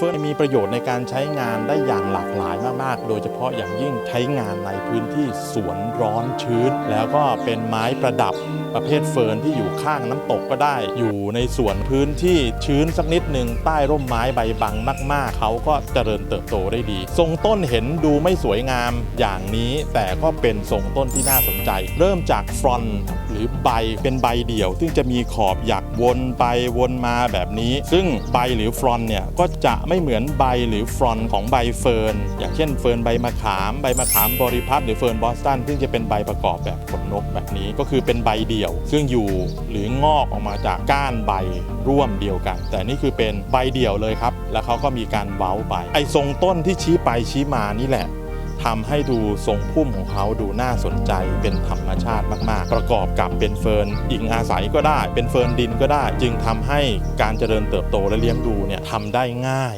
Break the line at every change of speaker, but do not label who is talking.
ฟิร์นมีประโยชน์ในการใช้งานได้อย่างหลากหลายมากๆ โดยเฉพาะอย่างยิ่งใช้งานในพื้นที่สวนร้อนชื้น แล้วก็เป็นไม้ประดับประเภทเฟิร์นที่อยู่ข้างน้ำตกก็ได้ อยู่ในสวนพื้นที่ชื้นสักนิดหนึ่งใต้ร่มไม้ใบบังมาก ๆ เขาก็เจริญเติบโตได้ดี ทรงต้นเห็นดูไม่สวยงามอย่างนี้แต่ก็เป็นทรงต้นที่น่าสนใจ เริ่มจากฟรอนหรือใบเป็นใบเดี่ยว ซึ่งจะมีขอบหยักวนไปวนมาแบบนี้ ซึ่งใบหรือฟรอนเนี่ยก็จะไม่เหมือนใบหรือฟรอนของใบเฟิร์นอย่างเช่นเฟิร์นใบมะขามใบมะขามบริพัตรหรือเฟิร์นบอสตันซึ่งจะเป็นใบประกอบแบบขนนกแบบนี้ก็คือเป็นใบเดียวดี่ยว ซึ่งอยู่หรืองอกออกมาจากก้านใบร่วมเดียวกัน แต่นี่คือเป็นใบเดี่ยวเลยครับ แล้วเขาก็มีการเว้าไป ไอ้ทรงต้นที่ชี้ไปชี้มานี่แหละทำให้ดูทรงพุ่มของเขาดูน่าสนใจเป็นธรรมชาติมาก ๆ ประกอบกับเป็นเฟิร์นอิงอาศัยก็ได้ เป็นเฟิร์นดินก็ได้ จึงทำให้การเจริญเติบโตและเลี้ยงดูเนี่ยทำได้ง่าย